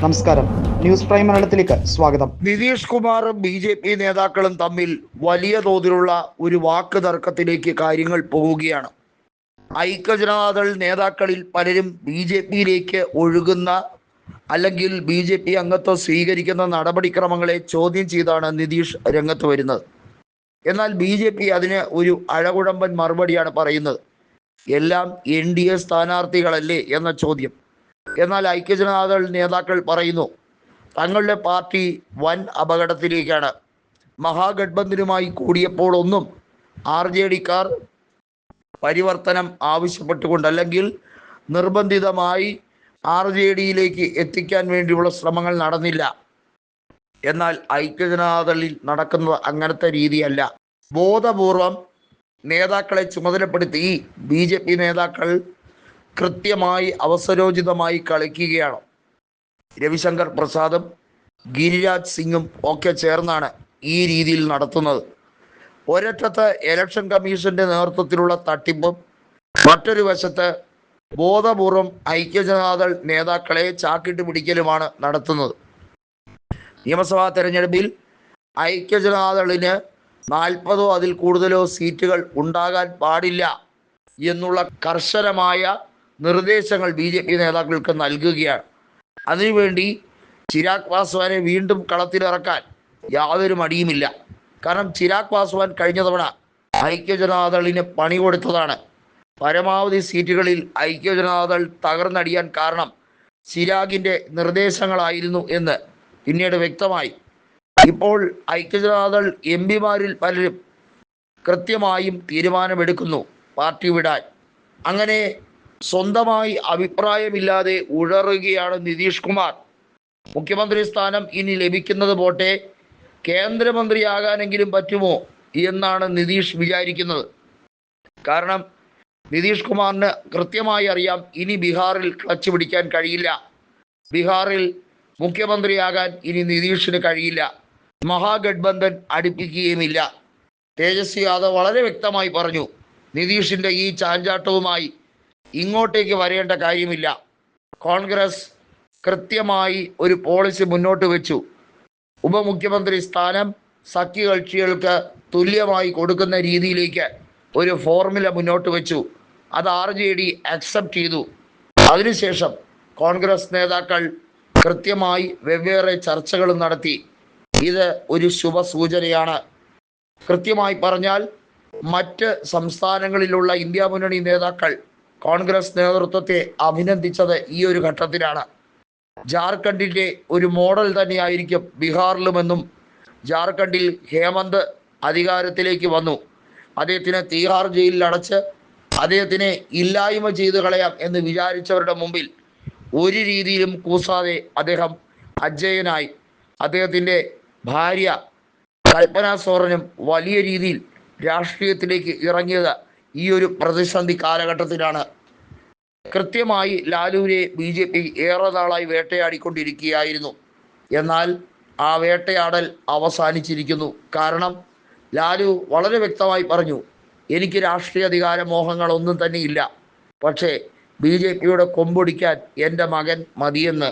നമസ്കാരം. News prime മലയാളത്തിലേക്ക് സ്വാഗതം. നിതീഷ് കുമാറും ബി ജെ പി നേതാക്കളും തമ്മിൽ വലിയ തോതിലുള്ള ഒരു വാക്ക് തർക്കത്തിലേക്ക് കാര്യങ്ങൾ പോവുകയാണ് ഐക്യജനതാദൾ നേതാക്കളിൽ പലരും ബി ജെ പിയിലേക്ക് ഒഴുകുന്ന അല്ലെങ്കിൽ ബി ജെ പി അംഗത്വം സ്വീകരിക്കുന്ന നടപടിക്രമങ്ങളെ ചോദ്യം ചെയ്താണ് നിതീഷ് രംഗത്ത് വരുന്നത്. എന്നാൽ ബി ജെ പി അതിന് ഒരു അഴകുഴമ്പൻ മറുപടിയാണ് പറയുന്നത്. എല്ലാം എൻ ഡി എ സ്ഥാനാർത്ഥികളല്ലേ എന്ന ചോദ്യം. എന്നാൽ ഐക്യജനതാദൾ നേതാക്കൾ പറയുന്നു തങ്ങളുടെ പാർട്ടി വൻ അപകടത്തിലേക്കാണ്. മഹാഗഡ്ബന്ധനുമായി കൂടിയപ്പോൾ ഒന്നും ആർ ജെ ഡിക്കാർ പരിവർത്തനം ആവശ്യപ്പെട്ടുകൊണ്ട് അല്ലെങ്കിൽ നിർബന്ധിതമായി ആർ ജെ ഡിയിലേക്ക് എത്തിക്കാൻ വേണ്ടിയുള്ള ശ്രമങ്ങൾ നടന്നില്ല. എന്നാൽ ഐക്യജനതാദളിൽ നടക്കുന്നത് അങ്ങനത്തെ രീതിയല്ല. ബോധപൂർവം നേതാക്കളെ ചുമതലപ്പെടുത്തി ബി നേതാക്കൾ കൃത്യമായി അവസരോചിതമായി കളിക്കുകയാണ്. രവിശങ്കർ പ്രസാദും ഗിരിരാജ് സിംഗും ഒക്കെ ചേർന്നാണ് ഈ രീതിയിൽ നടത്തുന്നത്. ഒരറ്റത്ത് ഇലക്ഷൻ കമ്മീഷന്റെ നേതൃത്വത്തിലുള്ള തട്ടിപ്പും മറ്റൊരു വശത്ത് ബോധപൂർവം ഐക്യജനതാദൾ നേതാക്കളെ ചാക്കിട്ട് പിടിക്കലുമാണ് നടത്തുന്നത്. നിയമസഭാ തെരഞ്ഞെടുപ്പിൽ ഐക്യജനതാദളിന് നാൽപ്പതോ അതിൽ കൂടുതലോ സീറ്റുകൾ ഉണ്ടാകാൻ പാടില്ല എന്നുള്ള കർശനമായ നിർദ്ദേശങ്ങൾ ബി ജെ പി നേതാക്കൾക്ക് നൽകുകയാണ്. അതിനുവേണ്ടി ചിരാഗ് പാസ്വാനെ വീണ്ടും കളത്തിലിറക്കാൻ യാതൊരു മടിയുമില്ല. കാരണം ചിരാഗ് പാസ്വാൻ കഴിഞ്ഞ തവണ ഐക്യജനതാദളിന് പണി കൊടുത്തതാണ്. പരമാവധി സീറ്റുകളിൽ ഐക്യജനതാദൾ തകർന്നടിയാൻ കാരണം ചിരാഗിന്റെ നിർദ്ദേശങ്ങളായിരുന്നു എന്ന് പിന്നീട് വ്യക്തമായി. ഇപ്പോൾ ഐക്യജനതാദൾ എം പിമാരിൽ പലരും കൃത്യമായും തീരുമാനമെടുക്കുന്നു പാർട്ടി വിടാൻ. അങ്ങനെ സ്വന്തമായി അഭിപ്രായമില്ലാതെ ഉഴറുകയാണ് നിതീഷ് കുമാർ. മുഖ്യമന്ത്രി സ്ഥാനം ഇനി ലഭിക്കുന്നത് പോട്ടെ? കേന്ദ്രമന്ത്രിയാകാനെങ്കിലും പറ്റുമോ എന്നാണ് നിതീഷ് വിചാരിക്കുന്നത്. കാരണം നിതീഷ് കുമാറിന് കൃത്യമായി അറിയാം ഇനി ബീഹാറിൽ ക്ലച്ച് പിടിക്കാൻ കഴിയില്ല. ബീഹാറിൽ മുഖ്യമന്ത്രിയാകാൻ ഇനി നിതീഷിന് കഴിയില്ല. മഹാഗഡ്ബന്ധൻ അടുപ്പിക്കുകയുമില്ല. തേജസ്വി യാദവ് വളരെ വ്യക്തമായി പറഞ്ഞു നിതീഷിന്റെ ഈ ചാഞ്ചാട്ടവുമായി ഇങ്ങോട്ടേക്ക് വരേണ്ട കാര്യമില്ല. കോൺഗ്രസ് കൃത്യമായി ഒരു പോളിസി മുന്നോട്ട് വെച്ചു. ഉപമുഖ്യമന്ത്രി സ്ഥാനം സഖ്യകക്ഷികൾക്ക് തുല്യമായി കൊടുക്കുന്ന രീതിയിലേക്ക് ഒരു ഫോർമുല മുന്നോട്ട് വെച്ചു. അത് ആർ ജെ ഡി അക്സെപ്റ്റ് ചെയ്തു. അതിനുശേഷം കോൺഗ്രസ് നേതാക്കൾ കൃത്യമായി വെവ്വേറെ ചർച്ചകളും നടത്തി. ഇത് ഒരു ശുഭസൂചനയാണ്. കൃത്യമായി പറഞ്ഞാൽ മറ്റ് സംസ്ഥാനങ്ങളിലുള്ള ഇന്ത്യ മുന്നണി നേതാക്കൾ കോൺഗ്രസ് നേതൃത്വത്തെ അഭിനന്ദിച്ചത് ഈ ഒരു ഘട്ടത്തിലാണ്. ജാർഖണ്ഡിന്റെ ഒരു മോഡൽ തന്നെയായിരിക്കും ബീഹാറിലുമെന്നും ജാർഖണ്ഡിൽ ഹേമന്ത് അധികാരത്തിലേക്ക് വന്നു. അദ്ദേഹത്തിനെ തീഹാർ ജയിലിൽ അടച്ച് അദ്ദേഹത്തിനെ ഇല്ലായ്മ ചെയ്തു കളയാം എന്ന് വിചാരിച്ചവരുടെ മുമ്പിൽ ഒരു രീതിയിലും കൂസാതെ അദ്ദേഹം അജയനായി അദ്ദേഹത്തിന്റെ ഭാര്യ കൽപ്പന സോറനും വലിയ രീതിയിൽ രാഷ്ട്രീയത്തിലേക്ക് ഇറങ്ങിയത് ഈ ഒരു പ്രതിസന്ധി കാലഘട്ടത്തിലാണ്. കൃത്യമായി ലാലുവിനെ ബി ജെ പി ഏറെ നാളായി വേട്ടയാടിക്കൊണ്ടിരിക്കുകയായിരുന്നു. എന്നാൽ ആ വേട്ടയാടൽ അവസാനിച്ചിരിക്കുന്നു. കാരണം ലാലു വളരെ വ്യക്തമായി പറഞ്ഞു എനിക്ക് രാഷ്ട്രീയ അധികാര മോഹങ്ങളൊന്നും തന്നെ ഇല്ല പക്ഷേ ബി ജെ പിയുടെ കൊമ്പൊടിക്കാൻ എന്റെ മകൻ മതിയെന്ന്